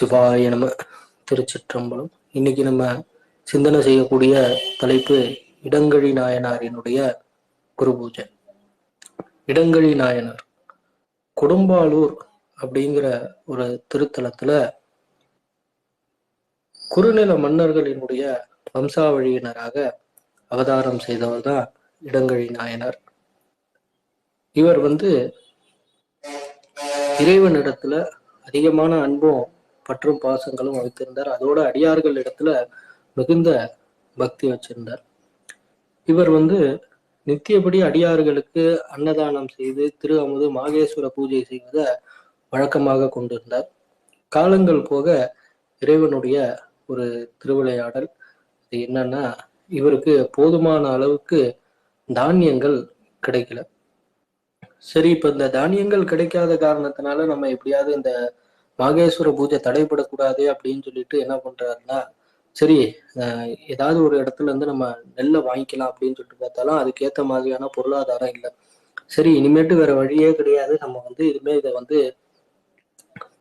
சிவாய நம திருச்சிற்றம்பலம். இன்னைக்கு நம்ம சிந்தனை செய்யக்கூடிய தலைப்பு இடங்கழி நாயனாரினுடைய குரு பூஜை இடங்கழி நாயனார். கொடும்பாலூர் அப்படிங்கிற ஒரு திருத்தலத்துல குறுநில மன்னர்களினுடைய வம்சாவழியினராக அவதாரம் செய்தவர் தான் இடங்கழி நாயனார். இவர் வந்து இறைவனிடத்துல அதிகமான அன்பும் பற்றும் பாசங்களும் வைத்திருந்தார். அதோட அடியார்கள் இடத்துல மிகுந்த பக்தி வச்சிருந்தார். இவர் வந்து நித்தியபடி அடியார்களுக்கு அன்னதானம் செய்து திரு அமுது மாகேஸ்வர பூஜை செய்வதை வழக்கமாக கொண்டிருந்தார். காலங்கள் போக இறைவனுடைய ஒரு திருவிளையாடல். அது என்னன்னா இவருக்கு போதுமான அளவுக்கு தானியங்கள் கிடைக்கல. சரி இப்ப இந்த தானியங்கள் கிடைக்காத காரணத்தினால நம்ம எப்படியாவது இந்த மாகேஸ்வர பூஜை தடைபடக்கூடாது அப்படின்னு சொல்லிட்டு என்ன பண்றாருன்னா சரி ஏதாவது ஒரு இடத்துல இருந்து நம்ம நெல்லை வாங்கிக்கலாம் அப்படின்னு சொல்லிட்டு பார்த்தாலும் அதுக்கேற்ற மாதிரியான பொருளாதாரம் இல்லை. சரி இனிமேட்டு வேற வழியே கிடையாது. நம்ம வந்து இதுமே இதை வந்து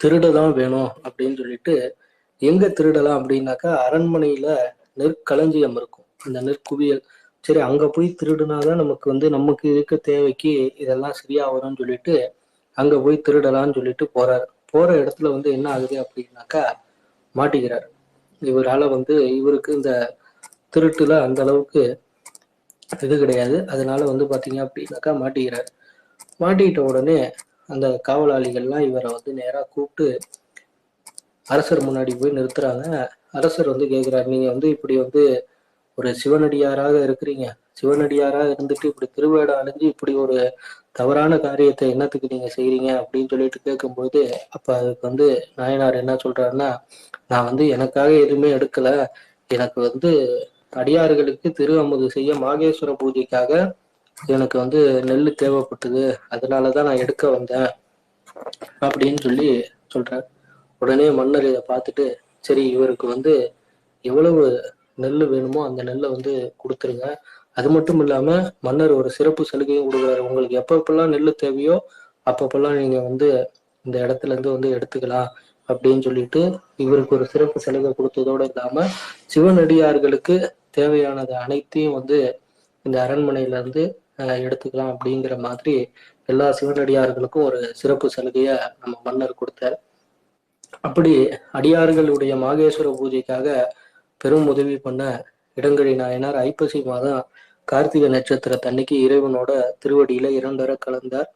திருடதான் வேணும் அப்படின்னு சொல்லிட்டு எங்க திருடலாம் அப்படின்னாக்கா அரண்மனையில நெற்களஞ்சியம் இருக்கும். இந்த நெற்குவியல். சரி அங்க போய் திருடுனாதான் நமக்கு வந்து நமக்கு இருக்க தேவைக்கு இதெல்லாம் சரியா வரும்னு சொல்லிட்டு அங்க போய் திருடலாம்னு சொல்லிட்டு போறாரு. போற இடத்துல வந்து என்ன ஆகுது அப்படின்னாக்கா மாட்டிக்கிறார். இவரால வந்து இவருக்கு இந்த திருட்டுல அந்த அளவுக்கு இது கிடையாது. அதனால வந்து பாத்தீங்க அப்படின்னாக்கா மாட்டிக்கிறார். மாட்டிக்கிட்ட உடனே அந்த காவலாளிகள்லாம் இவரை வந்து நேரா கூப்பிட்டு அரசர் முன்னாடி போய் நிறுத்துறாங்க. அரசர் வந்து கேட்கிறாரு நீங்க வந்து இப்படி வந்து ஒரு சிவனடியாராக இருக்கிறீங்க. சிவனடியாராக இருந்துட்டு இப்படி திருவேடம் அணிஞ்சு இப்படி ஒரு தவறான காரியத்தை என்னத்துக்கு நீங்க செய்யறீங்க அப்படின்னு சொல்லிட்டு கேட்கும்போது அப்ப அதுக்கு வந்து நாயனார் என்ன சொல்றாருன்னா நான் வந்து எனக்காக எதுவுமே எடுக்கல. எனக்கு வந்து அடியார்களுக்கு திரு அமுது செய்ய மாகேஸ்வர பூஜைக்காக எனக்கு வந்து நெல் தேவைப்பட்டது. அதனாலதான் நான் எடுக்க வந்தேன் அப்படின்னு சொல்லி சொல்றார். உடனே மன்னர் இதை பார்த்துட்டு சரி இவருக்கு வந்து எவ்வளவு நெல் வேணுமோ அந்த நெல்லை வந்து கொடுத்துருங்க. அது மட்டும் இல்லாம மன்னர் ஒரு சிறப்பு சலுகையும் கொடுக்குறாரு. உங்களுக்கு எப்பப்பெல்லாம் நெல் தேவையோ அப்பப்பெல்லாம் நீங்க வந்து இந்த இடத்துல இருந்து வந்து எடுத்துக்கலாம் அப்படின்னு சொல்லிட்டு இவருக்கு ஒரு சிறப்பு சலுகை கொடுத்ததோடு இல்லாம சிவனடியார்களுக்கு தேவையானது அனைத்தையும் வந்து இந்த அரண்மனையில இருந்து எடுத்துக்கலாம் அப்படிங்கிற மாதிரி எல்லா சிவனடியார்களுக்கும் ஒரு சிறப்பு சலுகைய நம்ம மன்னர் கொடுத்தார். அப்படி அடியார்களுடைய மாகேஸ்வர பூஜைக்காக பெரும் உதவி பண்ண இடங்கழி நாயனார் ஐப்பசி மாதம் கார்த்திகை நட்சத்திரத்தன்னைக்கு இறைவனோட திருவடியில இரண்டரை கலந்தார்.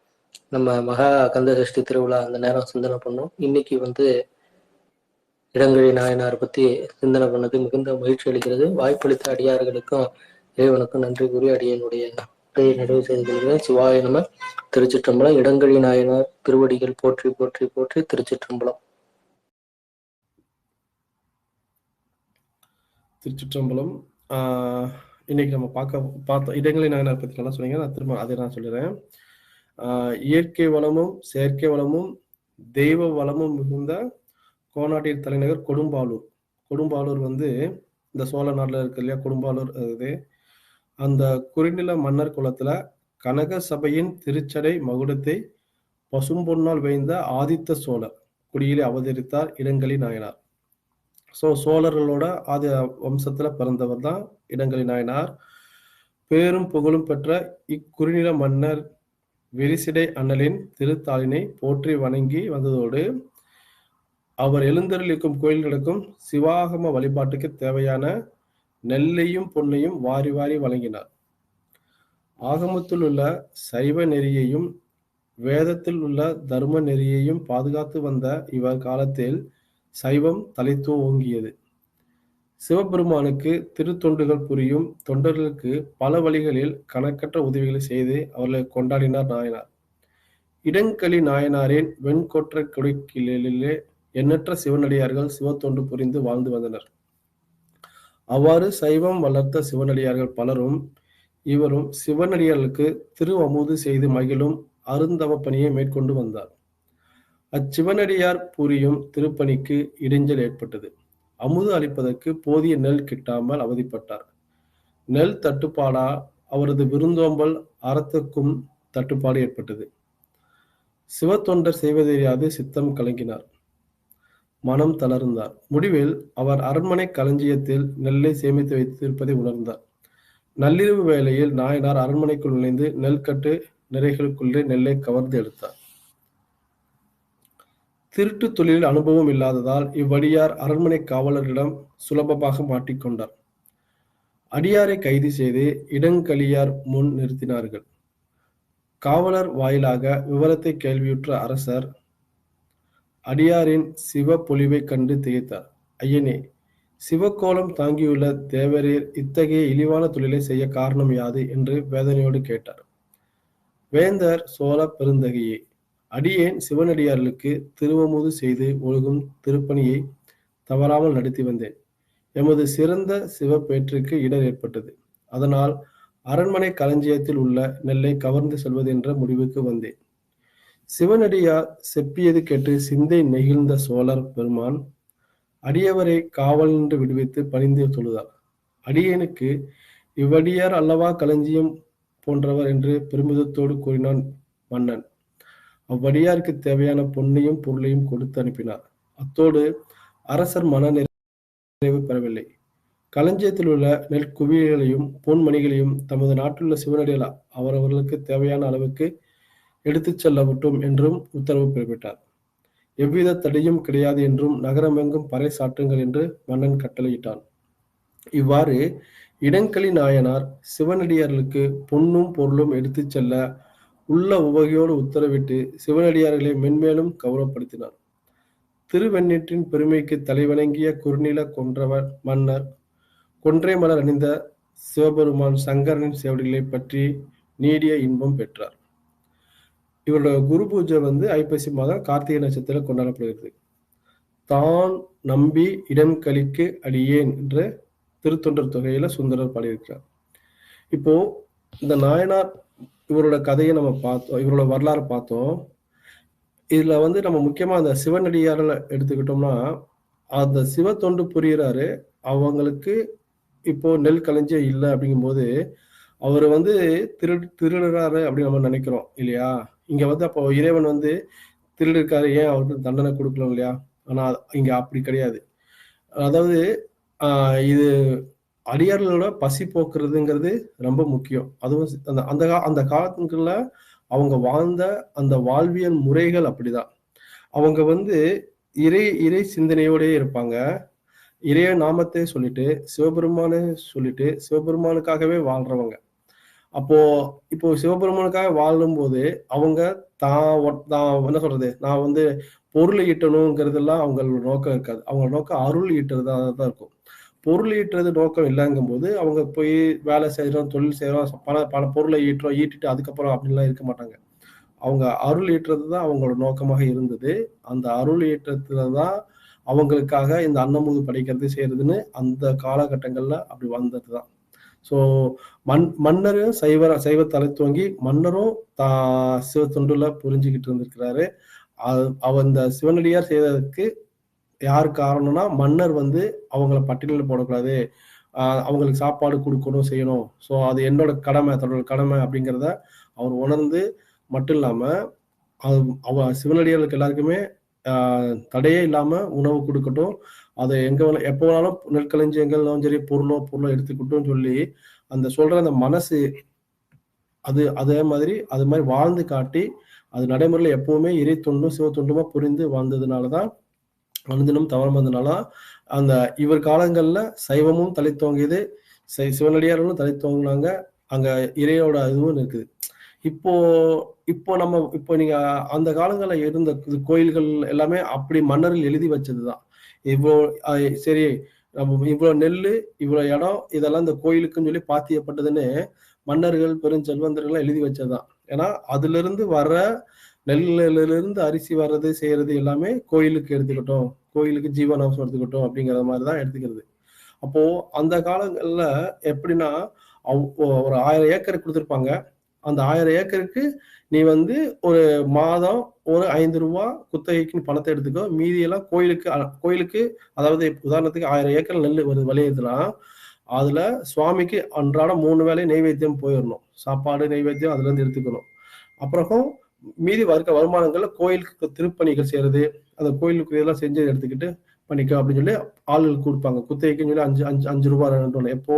நம்ம மகா கந்த சஷ்டி திருவிழா அந்த நேரம் சிந்தனை பண்ணோம். இன்னைக்கு வந்து இடங்கழி நாயனார் பத்தி சிந்தனை பண்ணது மிகுந்த மகிழ்ச்சி அளிக்கிறது. வாய்ப்பளித்த அடியார்களுக்கும் இறைவனுக்கும் நன்றி கூறி அடியனுடைய நிறைவு செய்து கொள்கிறேன். சிவாய நம. திருச்சிற்றம்பலம். இடங்கழி நாயனார் திருவடிகள் போற்றி போற்றி போற்றி திருச்சிற்றம்பலம். திருச்சிற்றம்பலம். இன்னைக்கு நம்ம பார்க்க பார்த்த இடங்களை நாயனார் பற்றி நல்லா சொன்னீங்க நான் திரும்ப அதை நான் சொல்லிடுறேன். இயற்கை வளமும் செயற்கை வளமும் தெய்வ வளமும் மிகுந்த கோநாட்டின் தலைநகர் கொடும்பாலூர். கொடும்பாலூர் வந்து இந்த சோழ நாட்டில் இருக்கு இல்லையா? கொடும்பாலூர் இது. அந்த குறுநில மன்னர் குலத்துல கனக சபையின் திருச்சடை மகுடத்தை பசும்பொன்னால் வைந்த ஆதித்த சோழர். குடியிலே அவதரித்தார் இடங்களின் நாயனார் ஸோ சோழர்களோட ஆதி வம்சத்துல பிறந்தவர் தான் இடங்களி நாயனார். பேரும் புகழும் பெற்ற இக்குறுநில மன்னர் விரிசிடை அண்ணலின் திருத்தாளினை போற்றி வணங்கி வந்ததோடு அவர் எழுந்தருளிக்கும் கோயில்களுக்கும் சிவாகம வழிபாட்டுக்கு தேவையான நெல்லையும் பொன்னையும் வாரி வாரி வழங்கினார். ஆகமத்தில் உள்ள சைவ நெறியையும் வேதத்தில் உள்ள தர்ம நெறியையும் பாதுகாத்து வந்த இவர் காலத்தில் சைவம் தலைத்துவம் ஓங்கியது. சிவபெருமானுக்கு திருத்தொண்டுகள் புரியும் தொண்டர்களுக்கு பல வழிகளில் கணக்கற்ற உதவிகளை செய்து அவர்களை கொண்டாடினார் நாயனார். இடங்களி நாயனாரின் வெண்கொற்ற கொடுக்கிலே எண்ணற்ற சிவனடியார்கள் சிவத்தொண்டு புரிந்து வாழ்ந்து வந்தனர். அவ்வாறு சைவம் வளர்த்த சிவனடியார்கள் பலரும் இவரும் சிவனடியார்களுக்கு திரு அமுது செய்து மகிழும் அருந்தவ பணியை மேற்கொண்டு வந்தார். அச்சிவனடியார் புரியும் திருப்பணிக்கு இடைஞ்சல் ஏற்பட்டது. அமுது அளிப்பதற்கு போதிய நெல் கிட்டாமல் அவதிப்பட்டார். நெல் தட்டுப்பாடா அவரது விருந்தோம்பல் அறத்துக்கும் தட்டுப்பாடு ஏற்பட்டது. சிவத்தொண்டர் செய்வதறியாது சித்தம் கலங்கினார். மனம் தளர்ந்தார். முடிவில் அவர் அரண்மனை களஞ்சியத்தில் நெல்லை சேமித்து வைத்திருப்பதை உணர்ந்தார். நள்ளிரவு வேளையில் நாயனார் அரண்மனைக்குள் நுழைந்து நெல்கட்டு நிறைகளுக்குள்ளே நெல்லை கவர்ந்து எடுத்தார். திருட்டு தொழிலில் அனுபவம் இல்லாததால் இவ்வடியார் அரண்மனை காவலரிடம் சுலபமாக மாட்டிக்கொண்டார் அடியாரை கைது செய்து இடங்களியார் முன் நிறுத்தினார்கள். காவலர் வாயிலாக விவரத்தை கேள்வியுற்ற அரசர் அடியாரின் சிவ பொலிவை கண்டு திகைத்தார். ஐயனே சிவக்கோலம் தாங்கியுள்ள தேவரீர் இத்தகைய இழிவான தொழிலை செய்ய காரணம் யாது என்று வேதனையோடு கேட்டார். வேந்தர் சோழ பெருந்தகையே அடியேன் சிவனடியார்களுக்கு திருவமுது செய்து ஒழுகும் திருப்பணியை தவறாமல் நடத்தி வந்தேன். எமது சிறந்த சிவப்பேற்றுக்கு இடர் ஏற்பட்டது. அதனால் அரண்மனை களஞ்சியத்தில் உள்ள நெல்லை கவர்ந்து செல்வது என்ற முடிவுக்கு வந்தேன். சிவனடியார் செப்பியது கேட்டு சிந்தை நெகிழ்ந்த சோழர் பெருமான் அடியவரை காவல் நின்று விடுவித்து பணிந்து தொழுதார். அடியேனுக்கு இவ்வடியார் அல்லவா களஞ்சியம் போன்றவர் என்று பெருமிதத்தோடு கூறினான் மன்னன். அவ்வடியாருக்கு தேவையான பொன்னையும் பொருளையும் கொடுத்து அனுப்பினார். அத்தோடு அரசர் மன நிறைவு பெறவில்லை. களஞ்சியத்தில் உள்ள நெல் குவியல்களையும் பொன்மணிகளையும் தமது நாட்டிலுள்ள சிவனடியால் அவரவர்களுக்கு தேவையான அளவுக்கு எடுத்துச் செல்லப்பட்டும் என்றும் உத்தரவு பிறப்பிட்டார் எவ்வித தடையும் கிடையாது என்றும் நகரமெங்கும் பறை சாற்றுங்கள் என்று மன்னன் கட்டளையிட்டான். இவ்வாறு இடங்களி நாயனார் சிவனடியார்களுக்கு பொன்னும் பொருளும் எடுத்துச் செல்ல உள்ள உவகையோடு உத்தரவிட்டு சிவனடியார்களை மென்மேலும் கௌரவப்படுத்தினார். திருவெண்ணிற்றின் பெருமைக்கு தலைவணங்கிய குறுநில கொன்றவர் மன்னர் கொன்றை மலர் அணிந்த சிவபெருமான் சங்கரனின் சேவடிகளை பற்றி நீடிய இன்பம் பெற்றார். இவரோட குரு பூஜை வந்து ஐப்பசி மாதம் கார்த்திகை நட்சத்திரம் கொண்டாடப்படுகிறது. தான் நம்பி இடம் கலிக்கு அடியேன் என்ற திருத்தொண்டர் தொகையில சுந்தரர் பாடியிருக்கிறார். இப்போ இந்த நாயனார் இவரோட கதையை நம்ம பார்த்தோம் இவரோட வரலாறு பார்த்தோம். இதுல வந்து நம்ம முக்கியமா அந்த சிவனடியாரில் எடுத்துக்கிட்டோம்னா அந்த சிவ தொண்டு புரியுறாரு. அவங்களுக்கு இப்போ நெல் கலைஞ்சே இல்லை அப்படிங்கும்போது அவர் வந்து திரு திருடுறாரு அப்படின்னு நம்ம நினைக்கிறோம் இல்லையா? இங்க வந்து அப்போ இறைவன் வந்து திருடிருக்காரு ஏன் அவருக்கு தண்டனை கொடுக்கலாம் இல்லையா? ஆனா இங்க அப்படி கிடையாது. அதாவது இது அடியார்களோட பசி போக்குறதுங்கிறது ரொம்ப முக்கியம். அதுவும் அந்த அந்த கா அந்த காலத்துக்குள்ள அவங்க வாழ்ந்த அந்த வாழ்வியல் முறைகள் அப்படிதான். அவங்க வந்து இறை இறை சிந்தனையோடயே இருப்பாங்க. இறைய நாமத்தை சொல்லிட்டு சிவபெருமானே சொல்லிட்டு சிவபெருமானுக்காகவே வாழ்றவங்க. அப்போ இப்போ சிவபெருமானுக்காக வாழும்போது அவங்க தான் தான் என்ன சொல்றது? நான் வந்து பொருள் ஈட்டணுங்கிறதெல்லாம் அவங்களோட நோக்கம் இருக்காது. அவங்க நோக்கம் அருள் ஈட்டுறதா தான் இருக்கும். பொருள் ஈட்டுறது நோக்கம் இல்லைங்கும் போது அவங்க போய் வேலை செய்கிறோம் தொழில் செய்கிறோம் பல பல பொருளை ஈட்டுறோம் ஈட்டிட்டு அதுக்கப்புறம் அப்படின்லாம் இருக்க மாட்டாங்க. அவங்க அருள் ஈட்டுறது தான் அவங்களோட நோக்கமாக இருந்தது. அந்த அருள் ஈட்டுறதுல தான் அவங்களுக்காக இந்த அன்னமுது படைக்கிறது செய்யறதுன்னு அந்த காலகட்டங்கள்ல அப்படி வந்தது தான். ஸோ மண் மன்னரும் சைவ சைவ தலை துவங்கி மன்னரும் தா சிவ தொண்டுல புரிஞ்சுக்கிட்டு இருந்திருக்கிறாரு. அவ இந்த சிவனடியார் செய்ததுக்கு யார் காரணம்னா மன்னர் வந்து அவங்கள பட்டியலில் போடக்கூடாது. அவங்களுக்கு சாப்பாடு கொடுக்கணும் செய்யணும். ஸோ அது என்னோட கடமை தன்னோட கடமை அப்படிங்கிறத அவர் உணர்ந்து மட்டும் இல்லாம அவ சிவனடியார்களுக்கு எல்லாருக்குமே தடையே இல்லாம உணவு கொடுக்கட்டும். அதை எங்க எப்போ வேணாலும் நெற்களஞ்சியங்கள்லாம் சரி பொருளோ பொருளோ எடுத்துக்கிட்டோம் சொல்லி அந்த சொல்ற அந்த மனசு அது அதே மாதிரி அது மாதிரி வாழ்ந்து காட்டி அது நடைமுறையில் எப்பவுமே இறை தொண்டும் சிவ தொண்டுமா புரிந்து வாழ்ந்ததுனாலதான் அனுதினம் தவறம் வந்ததுனால அந்த இவர் காலங்கள்ல சைவமும் தலை தோங்கியது சிவனடியார்களும் தலை தோங்கினாங்க அங்க இறையோட இதுவும் இருக்குது. இப்போ இப்போ நம்ம இப்போ நீங்க அந்த காலங்களில் இருந்த கோயில்கள் எல்லாமே அப்படி மன்னரில் எழுதி வச்சதுதான். இவ்வளோ சரி நம்ம இவ்வளோ நெல் இவ்வளோ இடம் இதெல்லாம் இந்த கோயிலுக்குன்னு சொல்லி பாத்தியப்பட்டதுன்னு மன்னர்கள் பெருஞ்செல்வந்தர்கள் எழுதி வச்சதுதான். ஏன்னா அதுல இருந்து வர்ற நெல்லிலிருந்து அரிசி வர்றது செய்யறது எல்லாமே கோயிலுக்கு எடுத்துக்கிட்டோம். கோயிலுக்கு ஜீவனாம்சம் எடுத்துக்கிட்டோம் அப்படிங்கிற மாதிரி தான் எடுத்துக்கிறது. அப்போ அந்த காலங்கள்ல எப்படின்னா ஒரு ஆயிரம் ஏக்கர் கொடுத்துருப்பாங்க. அந்த ஆயிரம் ஏக்கருக்கு நீ வந்து ஒரு மாதம் ஒரு ஐந்து ரூபா குத்தகைக்குன்னு பணத்தை எடுத்துக்கோ. மீதியெல்லாம் கோயிலுக்கு கோயிலுக்கு அதாவது உதாரணத்துக்கு ஆயிரம் ஏக்கர் நெல் வருது விளையுதுன்னா அதுல சுவாமிக்கு அன்றாடம் மூணு வேலை நெய்வேத்தியம் போயிடணும் சாப்பாடு நெய்வேத்தியம் அதுல இருந்து எடுத்துக்கணும். அப்புறம் மீதி இருக்க வருமானங்கள்ல கோயிலுக்கு திருப்பணிகள் செய்யறது அந்த கோயிலுக்கு இதெல்லாம் செஞ்சு எடுத்துக்கிட்டு பண்ணிக்க அப்படின்னு சொல்லி ஆளுகளுக்கு கொடுப்பாங்க. குத்தகைக்குன்னு சொல்லி அஞ்சு அஞ்சு அஞ்சு ரூபாய் ரெண்டு எப்போ?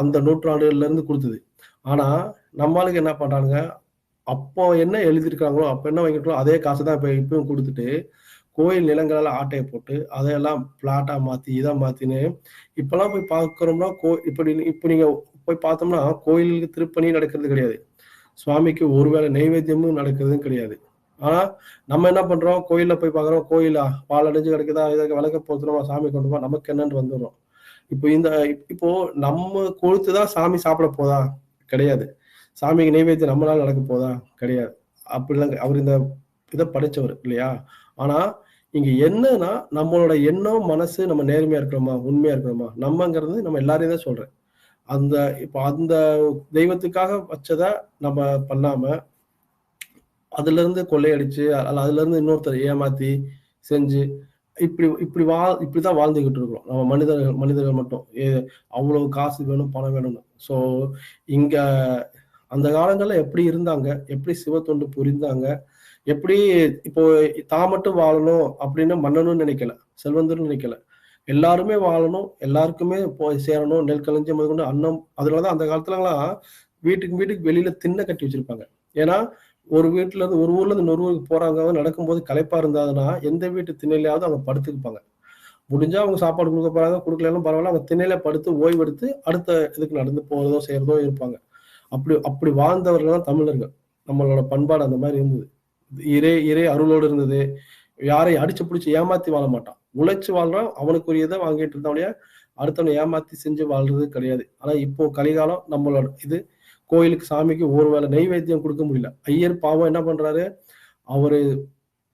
அந்த நூற்றாண்டுல இருந்து கொடுத்தது. ஆனா நம்மளுக்கு என்ன பண்றாங்க அப்போ என்ன எழுதியிருக்காங்களோ அப்ப என்ன வாங்கிட்டோ அதே காசு தான் இப்ப இப்பவும் கொடுத்துட்டு கோயில் நிலங்களால் ஆட்டையை போட்டு அதையெல்லாம் பிளாட்டா மாத்தி இதை மாத்தின்னு இப்பெல்லாம் போய் பார்க்குறோம்னா கோ இப்படி இப்ப நீங்க போய் பார்த்தோம்னா கோயிலுக்கு திருப்பணி நடக்கிறது கிடையாது. சுவாமிக்கு ஒருவேளை நைவேத்தியமும் நடக்கிறதும் கிடையாது. ஆனால் நம்ம என்ன பண்றோம்? கோயிலில் போய் பார்க்குறோம் கோயிலா? பால் அடைஞ்சு கிடைக்குதா? இதை விளக்க போத்துறோமா? சாமி கொண்டு போ நமக்கு என்னன்னு வந்துடும் இப்போ இந்த இப்போ நம்ம கொழுத்துதான் சாமி சாப்பிட போதா? கிடையாது. சாமிக்கு நைவேத்தியம் நம்மளால நடக்க போதா? கிடையாது. அப்படிலாம் அவர் இந்த இதை படைச்சவர் இல்லையா? ஆனா இங்க என்னன்னா நம்மளோட எண்ணம் மனசு நம்ம நேர்மையா இருக்கிறோமா உண்மையா இருக்கிறோமா நம்மங்கிறது நம்ம எல்லாரையும் தான் சொல்றேன். அந்த இப்போ அந்த தெய்வத்துக்காக வச்சதை நம்ம பண்ணாம அதுல இருந்து கொள்ளையடிச்சு அதுல இருந்து இன்னொருத்தர் ஏமாத்தி செஞ்சு இப்படி இப்படி வா இப்படிதான் வாழ்ந்துகிட்டு இருக்கிறோம். நம்ம மனிதர்கள் மனிதர்கள் மட்டும். ஏ- அவ்வளவு காசு வேணும் பணம் வேணும்னு. ஸோ இங்க அந்த காலங்கள்ல எப்படி இருந்தாங்க? எப்படி சிவத்தொண்டு புரிந்தாங்க? எப்படி இப்போ தான் மட்டும் வாழணும் அப்படின்னு மன்னனும் நினைக்கல செல்வந்தரும் நினைக்கல. எல்லாருமே வாழணும் எல்லாருக்குமே போய் சேரணும் நெல் கலைஞ்சி முதற்கொண்டு அன்னம் அதனாலதான் அந்த காலத்துலலாம் வீட்டுக்கு வீட்டுக்கு வெளியில திண்ணை கட்டி வச்சிருப்பாங்க. ஏன்னா ஒரு வீட்டுல இருந்து ஒரு ஊர்ல இருந்து இன்னொரு ஊருக்கு போறாங்க நடக்கும்போது களைப்பா இருந்தாதுன்னா எந்த வீட்டு திண்ணையிலாவது அவங்க படுத்துக்குப்பாங்க. முடிஞ்சா அவங்க சாப்பாடு கொடுக்க போறாங்க கொடுக்கலாம் பரவாயில்ல அவங்க திண்ணையில படுத்து ஓய்வெடுத்து அடுத்த இதுக்கு நடந்து போறதோ செய்யறதோ இருப்பாங்க. அப்படி அப்படி வாழ்ந்தவர்கள் தான் தமிழர்கள். நம்மளோட பண்பாடு அந்த மாதிரி இருந்தது. இறை இறை அருளோடு இருந்தது. யாரையும் அடிச்சு பிடிச்சி ஏமாத்தி வாழ மாட்டான். உழைச்சு வாழ்றான் அவனுக்குரியதை வாங்கிட்டு இருந்தவனைய அடுத்தவனை ஏமாத்தி செஞ்சு வாழ்றது கிடையாது. ஆனா இப்போ கலிகாலம் நம்மளோட இது கோயிலுக்கு சாமிக்கு ஒரு வேளை நெய்வேத்தியம் கொடுக்க முடியல. ஐயர் பாவம் என்ன பண்றாரு? அவரு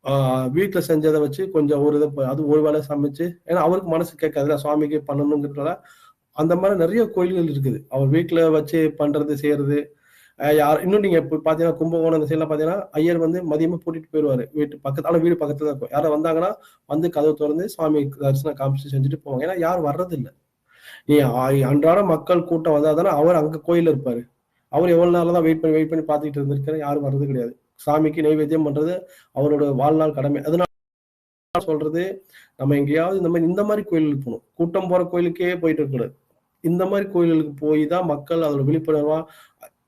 ஆஹ் வீட்டுல செஞ்சதை வச்சு கொஞ்சம் ஒரு இதை அது ஒரு வேளை சமைச்சு ஏன்னா அவருக்கு மனசு கேட்காதுல சுவாமிக்கு பண்ணணுங்கிறதுனால. அந்த மாதிரி நிறைய கோயில்கள் இருக்குது. அவர் வீட்டுல வச்சு பண்றது செய்யறது யார் இன்னும் நீங்க இப்போ பாத்தீங்கன்னா கும்பகோணம் இந்த சைட்ல பாத்தீங்கன்னா ஐயர் வந்து மதியமா கூட்டிட்டு போயிருவாரு. வீட்டு பக்கத்து ஆனா வீடு பக்கத்துல தான் இருக்கும். யாரும் வந்தாங்கன்னா வந்து கதவு திறந்து சுவாமி தரிசனம் காமிச்சு செஞ்சுட்டு போவாங்க. ஏன்னா யாரும் வர்றது நீ அன்றாட மக்கள் கூட்டம் வந்தாதானே அவர் அங்க கோயில இருப்பாரு. அவர் எவ்வளவு நாள் தான் வெயிட் பண்ணி வெயிட் பண்ணி பார்த்துட்டு இருந்திருக்காரு. யாரும் வர்றது கிடையாது. சாமிக்கு நைவேத்தியம் பண்றது அவரோட வாழ்நாள் கடமை. அதனால சொல்றது நம்ம எங்கேயாவது இந்த மாதிரி இந்த மாதிரி கோயிலுக்கு போகணும். கூட்டம் போற கோயிலுக்கே போயிட்டு இருக்கக்கூடாது. இந்த மாதிரி கோயில்களுக்கு போய் தான் மக்கள் அதோட விழிப்புணர்வா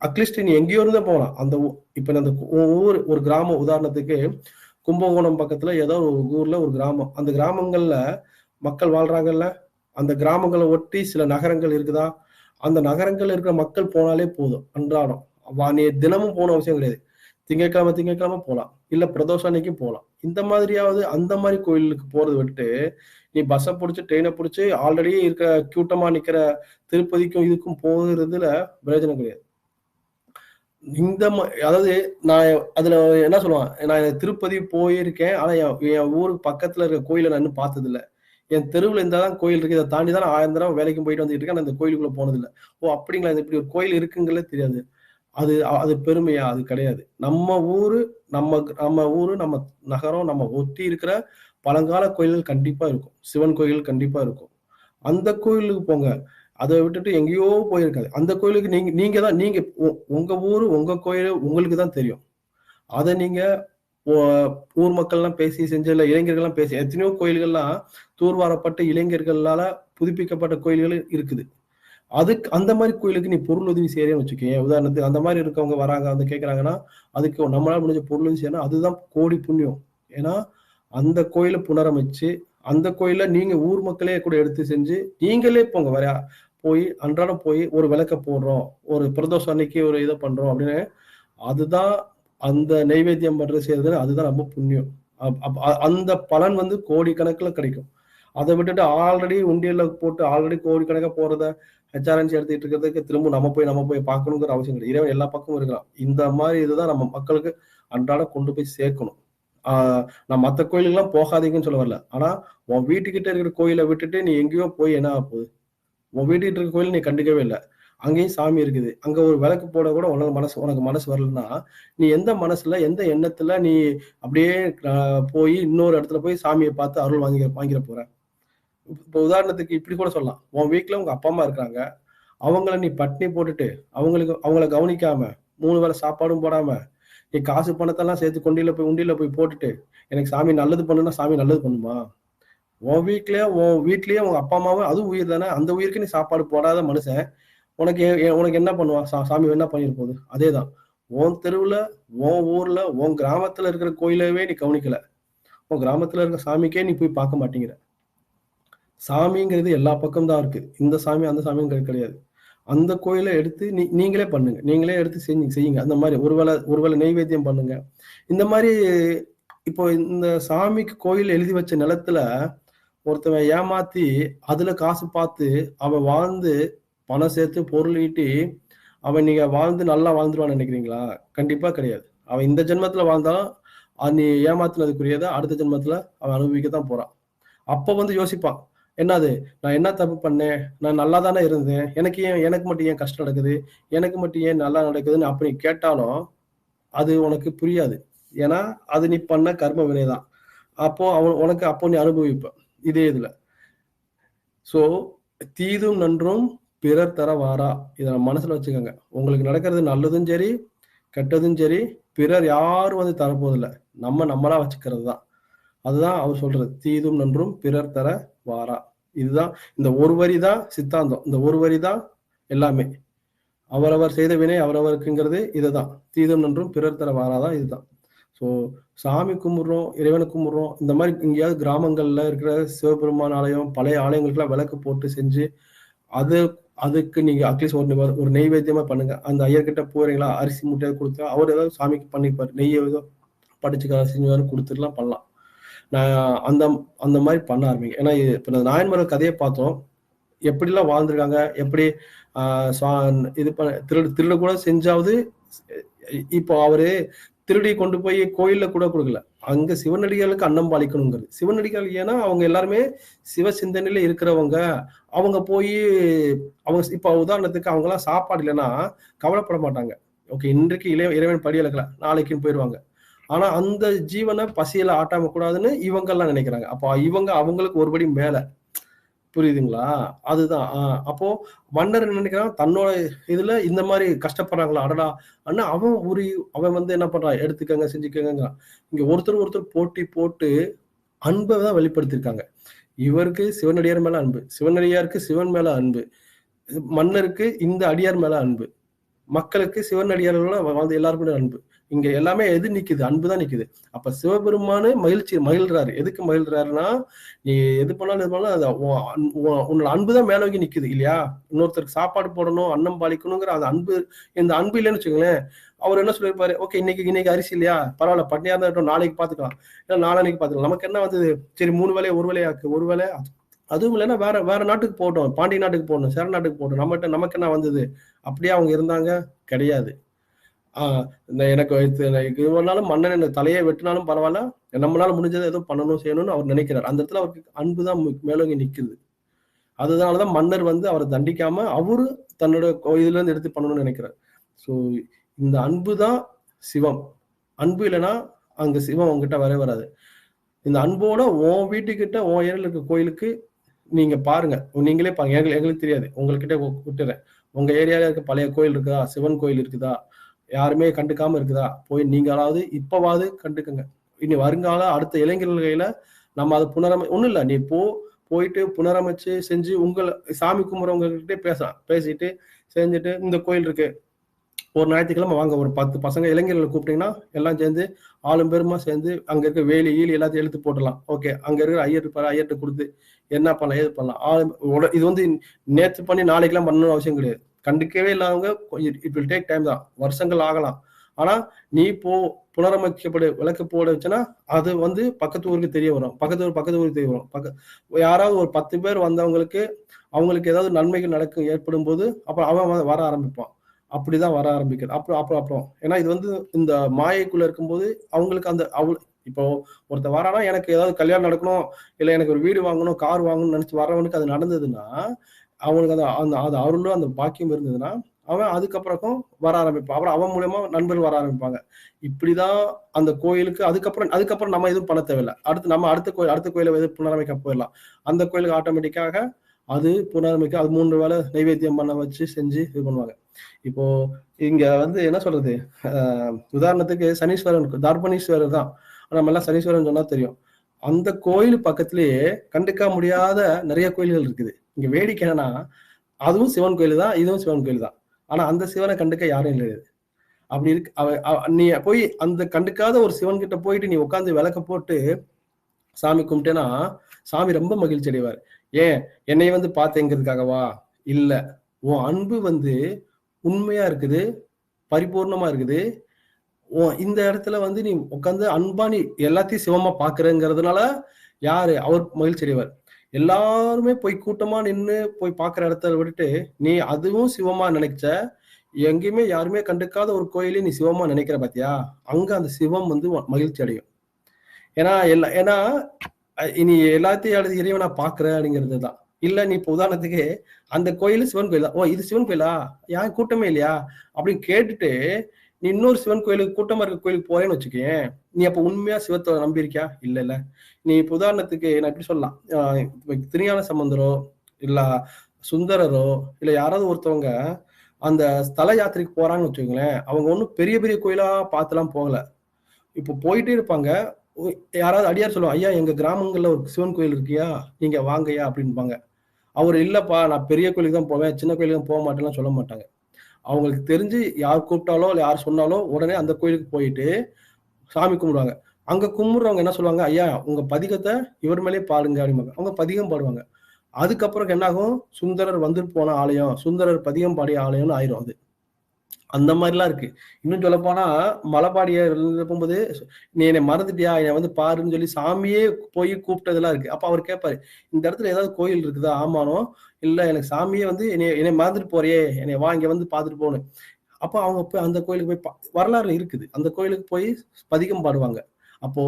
அட்லீஸ்ட் நீ எங்கேயோ இருந்தே போகலாம். அந்த ஊ- இப்ப அந்த ஒவ்வொரு ஒரு கிராமம். உதாரணத்துக்கு கும்பகோணம் பக்கத்துல ஏதோ ஒரு ஊர்ல ஒரு கிராமம். அந்த கிராமங்கள்ல மக்கள் வாழ்றாங்கல்ல? அந்த கிராமங்களை ஒட்டி சில நகரங்கள் இருக்குதா? அந்த நகரங்கள்ல இருக்கிற மக்கள் போனாலே போதும் அன்றாடம். வா- நீ தினமும் போன அவசியம் கிடையாது. திங்கட்கிழமை திங்கட்கிழமை போகலாம். இல்ல பிரதோஷம் அன்னைக்கு போகலாம். இந்த மாதிரியாவது அந்த மாதிரி கோயிலுக்கு போறது விட்டு நீ பஸ்ஸை பிடிச்சி ட்ரெயினை பிடிச்சி ஆல்ரெடி இருக்கிற கூட்டமா நிக்கிற திருப்பதிக்கும் இதுக்கும் போகிறதுல பிரயோஜனம் கிடையாது. இந்த அதாவது நான் அதுல என்ன சொல்லுவான்? நான் திருப்பதி போயிருக்கேன். ஆனா என் என் ஊருக்கு பக்கத்துல இருக்க கோயிலை நான் இன்னும் பார்த்தது இல்ல என் தெருவுல இருந்தா தான் கோயில் இருக்கு. இதை தாண்டி தான் நான் ஆயிரம் தடவை வேலைக்கும் போயிட்டு வந்துட்டு இருக்கேன். அந்த கோயிலுக்குள்ள போனது இல்ல ஓ அப்படிங்களா? இது இப்படி ஒரு கோயில் இருக்குங்களே தெரியாது. அது அது பெருமையா? அது கிடையாது. நம்ம ஊரு நம்ம நம்ம ஊரு நம்ம நகரம் நம்ம ஒட்டி இருக்கிற பழங்கால கோயில்கள் கண்டிப்பா இருக்கும். சிவன் கோயில் கண்டிப்பா இருக்கும். அந்த கோயிலுக்கு போங்க. அதை விட்டுட்டு எங்கேயோ போயிருக்காது அந்த கோயிலுக்கு நீங்க நீங்க தான் நீங்க உ- உங்க ஊரு உங்க கோயில் உங்களுக்கு தான் தெரியும். அதை நீங்க ஊர் மக்கள்லாம் பேசி செஞ்ச இல்லை இளைஞர்கள்லாம் பேசி எத்தனையோ கோயில்கள்லாம் தூர்வாரப்பட்ட இளைஞர்களால புதுப்பிக்கப்பட்ட கோயில்கள் இருக்குது. அதுக்கு அந்த மாதிரி கோயிலுக்கு நீ பொருள் உதவி செய்யறேன்னு வச்சுக்கேன் உதாரணத்துக்கு அந்த மாதிரி இருக்கவங்க வராங்க வந்து கேட்கறாங்கன்னா அதுக்கு நம்மளால முடிஞ்ச பொருள் உதவி செய்யணும் அதுதான் கோடி புண்ணியம். ஏன்னா அந்த கோயிலை புனரமைச்சு அந்த கோயில நீங்க ஊர் மக்களே கூட எடுத்து செஞ்சு நீங்களே போங்க வரையா போய் அன்றாடம் போய் ஒரு விளக்க போடுறோம் ஒரு பிரதோஷம் அன்னைக்கு ஒரு இதை பண்றோம் அப்படின்னு அதுதான் அந்த நைவேத்தியம் பண்றது செய்யறது அதுதான் ரொம்ப புண்ணியம். அப்- அப்- அந்த பலன் வந்து கோடி கணக்குல கிடைக்கும். அதை விட்டுட்டு ஆல்ரெடி உண்டியல்ல போட்டு ஆல்ரெடி கோடி கணக்கா போறத ஹெச்ஆர்என்சி எடுத்துட்டு இருக்கிறதுக்கு திரும்ப நம்ம போய் நம்ம போய் பார்க்கணுங்கிற அவசியம் கிடையாது. இறைவன் எல்லா பக்கமும் இருக்கலாம் இந்த மாதிரி இதுதான் நம்ம மக்களுக்கு அன்றாட கொண்டு போய் சேர்க்கணும். நான் மற்ற கோயிலுக்கெல்லாம் போகாதீங்கன்னு சொல்ல வரல. ஆனா உன் வீட்டுக்கிட்ட இருக்கிற கோயிலை விட்டுட்டு நீ எங்கேயோ போய் என்ன ஆகப் போகுது? உன் வீட்டுக்கிட்ட இருக்க கோயில் நீ கண்டுக்கவே இல்லை. அங்கேயும் சாமி இருக்குது. அங்க ஒரு விளக்கு போட கூட உனக்கு மனசு உனக்கு மனசு வரலன்னா நீ எந்த மனசுல எந்த எண்ணத்துல நீ அப்படியே போய் இன்னொரு இடத்துல போய் சாமியை பார்த்து அருள் வாங்கி வாங்கிட போற? இப்போ உதாரணத்துக்கு இப்படி கூட சொல்லலாம். உன் வீட்டுல உங்க அப்பா அம்மா இருக்கிறாங்க அவங்கள நீ பட்னி போட்டுட்டு அவங்களுக்கு அவங்கள கவனிக்காம மூணு வேளை சாப்பாடும் போடாம நீ காசு பணத்தெல்லாம் சேர்த்து கொண்டியில போய் உண்டியில போய் போட்டுட்டு எனக்கு சாமி நல்லது பண்ணுன்னா சாமி நல்லது பண்ணுமா? உன் வீட்லயே உன் வீட்லயே உங்க அப்பா அம்மாவும் அதுவும் உயிர் தானே. அந்த உயிருக்கு நீ சாப்பாடு போடாத மனுஷன். உனக்கு உனக்கு என்ன பண்ணுவான்? சா- சாமி என்ன பண்ணிட்டு போகுது. அதேதான். உன் தெருவுல உன் ஊர்ல உன் கிராமத்துல இருக்கிற கோயிலவே நீ கவனிக்கல. உன் கிராமத்துல இருக்கிற சாமிக்கே நீ போய் பார்க்க மாட்டேங்கிற. சாமிங்கிறது எல்லா பக்கம் தான் இருக்கு. இந்த சாமி அந்த சாமிங்கிறது கிடையாது. அந்த கோயிலை எடுத்து நீ நீங்களே பண்ணுங்க. நீங்களே எடுத்து செஞ்சு செய்யுங்க. அந்த மாதிரி ஒருவேளை ஒருவேளை நெய்வேத்தியம் பண்ணுங்க. இந்த மாதிரி இப்போ இந்த சாமிக்கு கோயில் எழுதி வச்ச நிலத்துல ஒருத்தவன் ஏமாத்தி அதுல காசு பார்த்து அவன் வாழ்ந்து பணம் சேர்த்து பொருள் ஈட்டி அவன் நீங்க வாழ்ந்து நல்லா வாழ்ந்துருவான்னு நினைக்கிறீங்களா? கண்டிப்பா கிடையாது. அவன் இந்த ஜென்மத்துல வாழ்ந்தாலும் அது நீ ஏமாத்துனதுக்குரியதை அடுத்த ஜென்மத்துல அவன் அனுபவிக்கத்தான் போறான். அப்ப வந்து யோசிப்பான். என்னது? நான் என்ன தப்பு பண்ணேன்? நான் நல்லா தானே இருந்தேன்? எனக்கு ஏன் எனக்கு மட்டும் ஏன் கஷ்டம் நடக்குது? எனக்கு மட்டும் ஏன் நல்லா நடக்குதுன்னு அப்படி கேட்டாலும் அது உனக்கு புரியாது. ஏன்னா அது நீ பண்ண கர்ம வினைதான். அப்போ அவன் உனக்கு அப்போ நீ அனுபவிப்ப. இதே இதுல. சோ தீதும் நன்றும் பிறர் தர வாரா இதை நம்ம மனசுல வச்சுக்கோங்க. உங்களுக்கு நடக்கிறது நல்லதும் சரி கெட்டதும் சரி பிறர் யாரும் வந்து தரப்போதில்ல நம்ம நம்மளா வச்சுக்கிறது தான். அதுதான் அவர் சொல்றது. தீதும் நன்றும் பிறர் தர வாரா இதுதான் இந்த ஒரு வரி தான் சித்தாந்தம். இந்த ஒரு வரி தான் எல்லாமே. அவரவர் செய்த வினை அவரவருக்குங்கிறது இதுதான். தீதும் நன்றும் பிறர் தர வாராதான் இதுதான். ஸோ சாமி கும்பிட்றோம் இறைவனை கும்பிட்றோம் இந்த மாதிரி எங்கேயாவது கிராமங்களில் இருக்கிற சிவபெருமான் ஆலயம் பழைய ஆலயங்களுக்கெல்லாம் விளக்கு போட்டு செஞ்சு அது அதுக்கு நீங்கள் அட்லீஸ்ட் ஒரு ஒரு நெய்வேத்தியமாக பண்ணுங்க. அந்த ஐயர்கிட்ட போகிறீங்களா அரிசி முட்டையை கொடுத்தா அவர் ஏதாவது சாமிக்கு பண்ணிப்பார். நெய் ஏதோ படிச்சுக்கா செஞ்சு கொடுத்துட்டுலாம் பண்ணலாம். நான் அந்த அந்த மாதிரி பண்ண ஆரம்பிங்க. ஏன்னா இப்போ இப்ப இந்த கதையை பார்த்தோம். எப்படிலாம் வாழ்ந்துருக்காங்க எப்படி இது பண்ண திருடு திருட கூட செஞ்சாவது இப்போ அவரு திருடி கொண்டு போய் கோயில்ல கூட கொடுக்கல. அங்க சிவனடிகளுக்கு அன்னம் பாலிக்கணுங்கிறது. சிவனடிகள் ஏன்னா அவங்க எல்லாருமே சிவ சிந்தனையில இருக்கிறவங்க. அவங்க போய் அவங்க இப்ப உதாரணத்துக்கு அவங்க எல்லாம் சாப்பாடு இல்லைன்னா கவலைப்பட மாட்டாங்க. ஓகே இன்றைக்கு இளைய இறைவன் படி இழக்கல. நாளைக்குன்னு போயிடுவாங்க ஆனா அந்த ஜீவனை பசியில ஆட்டாம கூடாதுன்னு இவங்க எல்லாம் நினைக்கிறாங்க. அப்போ இவங்க அவங்களுக்கு ஒருபடி மேல. புரியுதுங்களா? அதுதான். அப்போ மன்னர் நினைக்கிறான் தன்னோட இதுல இந்த மாதிரி கஷ்டப்படுறாங்களா? அடடா! அண்ணா அவன் ஒரு அவன் வந்து என்ன பண்றான்? எடுத்துக்கங்க செஞ்சுக்கங்க இங்க ஒருத்தர் ஒருத்தர் போட்டி போட்டு அன்பை தான் வெளிப்படுத்தியிருக்காங்க. இவருக்கு சிவனடியார் மேல அன்பு. சிவனடியாருக்கு சிவன் மேல அன்பு. மன்னருக்கு இந்த அடியார் மேல அன்பு. மக்களுக்கு சிவன் அடியார்களோட எல்லாருக்குமே அன்பு. இங்க எல்லாமே எது நிக்குது? அன்பு தான் நிக்குது. அப்ப சிவபெருமானு மகிழ்ச்சி மகிழ்றாரு. எதுக்கு மகிழ்றாருன்னா நீ எது பண்ணாலும் எது பண்ணாலும் அது அன்- உன்னோட அன்பு தான் மேலோங்கி நிக்குது இல்லையா? இன்னொருத்தருக்கு சாப்பாடு போடணும் அன்னம் பாலிக்கணுங்கிற அந்த அன்பு இந்த அன்பு இல்லைன்னு வச்சுக்கோங்களேன் அவர் என்ன சொல்லியிருப்பாரு? ஓகே இன்னைக்கு இன்னைக்கு அரிசி இல்லையா? பரவாயில்ல பட்னியா இருந்தாட்டும் நாளைக்கு பாத்துக்கலாம். இல்லை நாளைக்கு பாத்துக்கலாம். நமக்கு என்ன வந்தது? சரி மூணு வேலையை ஒரு வேலையாக்கு ஒரு வேலை அதுவும் இல்லைன்னா வேற வேற நாட்டுக்கு போட்டோம் பாண்டி நாட்டுக்கு போடணும் சேர நாட்டுக்கு போட்டோம் நம்மகிட்ட நமக்கு என்ன வந்தது? அப்படியே அவங்க இருந்தாங்க கிடையாது. இந்த எனக்கு இது எனக்கு இது பண்ணாலும் மன்னன் எனக்கு தலையை வெட்டினாலும் பரவாயில்ல. நம்மளால முடிஞ்சதை ஏதோ பண்ணணும் செய்யணும்னு அவர் நினைக்கிறார். அந்த இடத்துல அவருக்கு அன்பு தான் மேலோங்கி நிக்குது. அதனாலதான் மன்னர் வந்து அவரை தண்டிக்காம அவரு தன்னோட கோயிலேருந்து இதுல இருந்து எடுத்து பண்ணணும்னு நினைக்கிறார். ஸோ இந்த அன்பு தான் சிவம். அன்பு இல்லைன்னா அங்க சிவம் உங்ககிட்ட வரவே வராது. இந்த அன்போட உன் வீட்டுக்கிட்ட உன் ஏரியால இருக்க கோயிலுக்கு நீங்க பாருங்க. நீங்களே பாருங்க. எங்களுக்கு எங்களுக்கு தெரியாது. உங்ககிட்ட விட்டுறேன். உங்க ஏரியால இருக்க பழைய கோயில் இருக்குதா? சிவன் கோயில் இருக்குதா? யாருமே கண்டுக்காம இருக்குதா? போய் நீங்களாவது இப்பவாவது கண்டுக்குங்க. இனி வருங்கால அடுத்த இளைஞர்கள் நம்ம அதை புனரமை ஒண்ணும் இல்ல. நீ போ போயிட்டு புனரமைச்சு செஞ்சு உங்களை சாமி கும்பிட்றவங்ககிட்டே பேசலாம் பேசிட்டு செஞ்சுட்டு இந்த கோயில் இருக்கு. ஒரு ஞாயிற்றுக்கிழமை வாங்க. ஒரு பத்து பசங்க இளைஞர்களை கூப்பிட்டீங்கன்னா எல்லாம் சேர்ந்து ஆளும் பெருமா சேர்ந்து அங்க இருக்க வேலி ஈலி எல்லாத்தையும் எழுத்து போட்டுடலாம். ஓகே. அங்க இருக்கிற ஐயர் இருப்பாரு ஐயர்கிட்ட கொடுத்து என்ன பண்ணலாம் ஏது பண்ணலாம்? ஆளு இது வந்து நேற்று பண்ணி நாளைக்கெல்லாம் பண்ணணும்னு அவசியம் கிடையாது. கண்டுக்கவே இல்லாதவங்க இட் வில் டேக் டைம் தான். வருஷங்கள் ஆகலாம். ஆனால் நீ போ புனரமைக்கப்படு விளக்கு போட வச்சுன்னா அது வந்து பக்கத்து ஊருக்கு தெரிய வரும். பக்கத்து ஊர் பக்கத்து ஊருக்கு தெரிய வரும். பக்க யாராவது ஒரு பத்து பேர் வந்தவங்களுக்கு அவங்களுக்கு ஏதாவது நன்மைகள் நடக்கும் ஏற்படும் போது அப்புறம் அவன் வர ஆரம்பிப்பான். அப்படிதான் வர ஆரம்பிக்கிறது அப்புறம் அப்புறம் அப்புறம். ஏன்னா இது வந்து இந்த மாயைக்குள்ள இருக்கும்போது அவங்களுக்கு அந்த அவ இப்போ ஒருத்த வரானா எனக்கு ஏதாவது கல்யாணம் நடக்கணும் இல்லை எனக்கு ஒரு வீடு வாங்கணும் கார் வாங்கணும்னு நினைச்சு வர்றவனுக்கு அது நடந்ததுன்னா அவனுக்கு அந்த அந்த அது அருளும் அந்த பாக்கியம் இருந்ததுன்னா அவன் அதுக்கப்புறம் வர ஆரம்பிப்பான். அப்புறம் அவன் மூலயமா நண்பர்கள் வர ஆரம்பிப்பாங்க. இப்படிதான் அந்த கோயிலுக்கு அதுக்கப்புறம் அதுக்கப்புறம் நம்ம எதுவும் பண்ண தேவையில்லை. அடுத்து நம்ம அடுத்த கோயில் அடுத்த கோயிலை எது புனரமைக்க போயிடலாம். அந்த கோயிலுக்கு ஆட்டோமேட்டிக்காக அது புனரமைக்க அது மூன்று வேளை நைவேத்தியம் பண்ண வச்சு செஞ்சு இது பண்ணுவாங்க. இப்போ இங்க வந்து என்ன சொல்றது? உதாரணத்துக்கு சனீஸ்வரன் தர்பணீஸ்வரர் தான். நம்ம எல்லாம் சனீஸ்வரன் சொன்னா தெரியும். அந்த கோயில் பக்கத்திலேயே கண்டுக்க முடியாத நிறைய கோயில்கள் இருக்குது. இங்க வேடிக்கை என்னன்னா அதுவும் சிவன் கோயில் தான் இதுவும் சிவன் கோயில் தான் ஆனா அந்த சிவனை கண்டுக்க யாரும் இல்லை அப்படி இருக்கு அவ நீ போய் அந்த கண்டுக்காத ஒரு சிவன் கிட்ட போயிட்டு நீ உட்காந்து விளக்க போட்டு சாமி கும்பிட்டேன்னா சாமி ரொம்ப மகிழ்ச்சி அடைவார். ஏன்? என்னை வந்து பார்த்தேங்கிறதுக்காகவா இல்ல. உன் அன்பு வந்து உண்மையா இருக்குது பரிபூர்ணமா இருக்குது. உன் இந்த இடத்துல வந்து நீ உட்காந்து அன்பா நீ எல்லாத்தையும் சிவமா பாக்குறங்கிறதுனால யாரு? அவர் மகிழ்ச்சி அடைவார். எல்லாருமே போய் கூட்டமா நின்னு போய் பாக்குற இடத்த விட்டுட்டு நீ அதுவும் சிவமா நினைச்ச எங்கேயுமே யாருமே கண்டுக்காத ஒரு கோயிலையும் நீ சிவமா நினைக்கிற பாத்தியா? அங்க அந்த சிவம் வந்து மகிழ்ச்சி அடையும். ஏன்னா எல்லா ஏன்னா இனி எல்லாத்தையும் அடுத்து இறைவனா பாக்குற அப்படிங்கிறது தான். இல்ல நீ இப்போ உதாரணத்துக்கு அந்த கோயில் சிவன் கோயில் தான். ஓ இது சிவன் கோயிலா? ஏன் கூட்டமே இல்லையா? அப்படின்னு கேட்டுட்டு நீ இன்னொரு சிவன் கோயிலுக்கு கூட்டமா இருக்க கோயிலுக்கு போறேன்னு வச்சுக்கேன் நீ அப்ப உண்மையா சிவத்தை நம்பியிருக்கியா? இல்ல இல்ல. நீ இப்போ உதாரணத்துக்கு நான் எப்படி சொல்லலாம். திருஞான சம்பந்தரோ இல்ல சுந்தரரோ இல்ல யாராவது ஒருத்தவங்க அந்த ஸ்தல யாத்திரைக்கு போறாங்கன்னு வச்சுக்கோங்களேன் அவங்க ஒன்றும் பெரிய பெரிய கோயிலா பார்த்துலாம் போகல. இப்போ போயிட்டே இருப்பாங்க. யாராவது அடியார் சொல்லுவாங்க ஐயா எங்க கிராமங்கள்ல ஒரு சிவன் கோயில் இருக்கியா? நீங்க வாங்கய்யா அப்படின்பாங்க. அவர் இல்லப்பா நான் பெரிய கோயிலுக்கு தான் போவேன் சின்ன கோயிலுக்கு தான் போக மாட்டேன்லாம் சொல்ல மாட்டாங்க. அவங்களுக்கு தெரிஞ்சு யார் கூப்பிட்டாலோ இல்லை யார் சொன்னாலோ உடனே அந்த கோயிலுக்கு போயிட்டு சாமி கும்பிடுவாங்க. அங்க கும்பிடுறவங்க என்ன சொல்லுவாங்க ஐயா உங்க பதிகத்தை இவர் மேலே பாடுங்க அப்படிம்பாங்க. அவங்க பதிகம் பாடுவாங்க. அதுக்கப்புறம் என்னாகும்? சுந்தரர் வந்து போன ஆலயம் சுந்தரர் பதிகம் பாடிய ஆலயம்னு ஆயிரும் அது. அந்த மாதிரிலாம் இருக்கு. இன்னும் சொல்ல போனா மலைப்பாடிய போகும்போது நீ என்னை மறந்துட்டியா? என்னை வந்து பாருன்னு சொல்லி சாமியே போய் கூப்பிட்டதெல்லாம் இருக்கு. அப்ப அவர் கேட்பாரு இந்த இடத்துல ஏதாவது கோயில் இருக்குதா? ஆமானோ? இல்ல எனக்கு சாமியே வந்து என்னை என்னை மறந்துட்டு போறியே. என்னை வா இங்க வந்து பார்த்துட்டு போகணும் அப்போ அவங்க போய் அந்த கோயிலுக்கு போய் வரலாறு இருக்குது. அந்த கோயிலுக்கு போய் பதிகம் பாடுவாங்க. அப்போ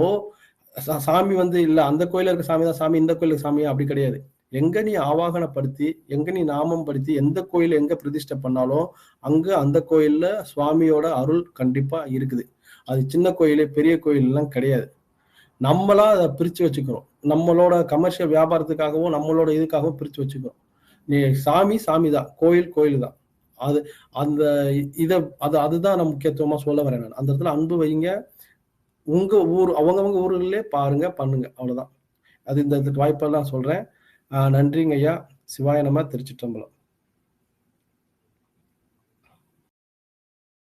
சா- சாமி வந்து இல்ல அந்த கோயில இருக்க சாமி தான் சாமி இந்த கோயிலுக்கு சாமி அப்படி கிடையாது. எங்க நீ ஆவாகனப்படுத்தி எங்க நீ நாமம் படுத்தி எந்த கோயில் எங்க பிரதிஷ்டை பண்ணாலும் அங்க அந்த கோயில்ல சுவாமியோட அருள் கண்டிப்பா இருக்குது. அது சின்ன கோயில் பெரிய கோயில் எல்லாம் கிடையாது. நம்மளா அதை பிரிச்சு வச்சுக்கிறோம். நம்மளோட கமர்ஷியல் வியாபாரத்துக்காகவும் நம்மளோட இதுக்காகவும் பிரிச்சு வச்சுக்கிறோம். நீ சாமி சாமி தான். கோயில் கோயில் தான். அது அந்த இதை அது அதுதான் நான் முக்கியத்துவமா சொல்ல வரேன் நான். அந்த இடத்துல அன்பு வைங்க. உங்க ஊர் அவங்கவங்க ஊர்களிலே பாருங்க பண்ணுங்க. அவ்வளவுதான். அது இந்த வாய்ப்பெல்லாம் சொல்றேன். நன்றிங்க ஐயா சிவாய திருச்சிற்றம்பலம்.